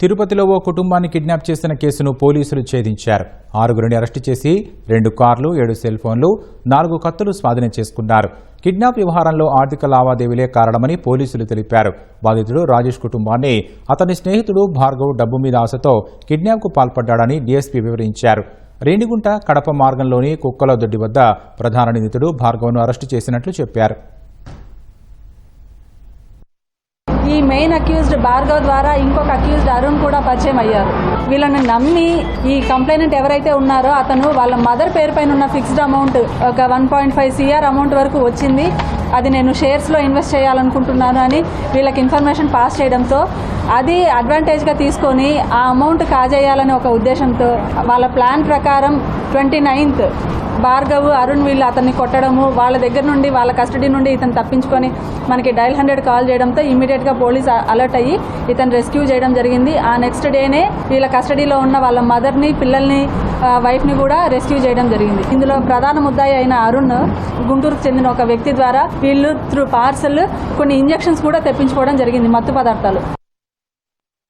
తిరుపతిలో ఓ కుటుంబాన్ని కిడ్నాప్ చేసిన కేసును పోలీసులు ఛేదించారు. ఆరుగురిని అరెస్టు చేసి రెండు కార్లు ఏడు సెల్ ఫోన్లు నాలుగు కత్తులు స్వాధీనం చేసుకున్నారు. కిడ్నాప్ వ్యవహారంలో ఆర్థిక లావాదేవీలే కారణమని పోలీసులు తెలిపారు. బాధితుడు రాజేష్ కుటుంబాన్ని అతని స్నేహితుడు భార్గవ్ డబ్బు మీద ఆశతో కిడ్నాప్కు పాల్పడ్డాడని డీఎస్పీ వివరించారు. రేణిగుంట కడప మార్గంలోని కుక్కల దొడ్డి వద్ద ప్రధాన నిందితుడు భార్గవ్ను అరెస్టు చేసినట్లు చెప్పారు. ఈ మెయిన్ అక్యూజ్డ్ భార్గవ్ ద్వారా ఇంకొక అక్యూజ్డ్ అరుణ్ కూడా పరిచయం అయ్యారు. వీళ్ళని నమ్మి ఈ కంప్లైనెంట్ ఎవరైతే ఉన్నారో అతను వాళ్ళ మదర్ పేరు పైన ఉన్న ఫిక్స్డ్ అమౌంట్ ఒక one point five CR amount వరకు వచ్చింది. అది నేను షేర్స్లో ఇన్వెస్ట్ చేయాలనుకుంటున్నాను అని వీళ్ళకి ఇన్ఫర్మేషన్ పాస్ చేయడంతో అది అడ్వాంటేజ్గా తీసుకొని ఆ అమౌంట్ కాజేయాలనే ఒక ఉద్దేశంతో వాళ్ళ ప్లాన్ ప్రకారం ట్వంటీ నైన్త్ భార్గవ్ అరుణ్ వీళ్ళు అతన్ని కొట్టడము వాళ్ళ దగ్గర నుండి వాళ్ళ కస్టడీ నుండి ఇతను తప్పించుకొని మనకి డైల్ హండ్రెడ్ కాల్ చేయడంతో ఇమీడియట్గా పోలీస్ అలర్ట్ అయ్యి ఇతను రెస్క్యూ చేయడం జరిగింది. ఆ నెక్స్ట్ డేనే వీళ్ళ కస్టడీలో ఉన్న వాళ్ళ మదర్ని పిల్లల్ని వైఫ్ని కూడా రెస్క్యూ చేయడం జరిగింది. ఇందులో ప్రధాన ముద్దాయి అయిన అరుణ్ గుంటూరుకు చెందిన ఒక వ్యక్తి ద్వారా వీళ్ళు త్రూ పార్సల్ కొన్ని ఇంజెక్షన్స్ కూడా తెప్పించుకోవడం జరిగింది మత్తు పదార్థాలు.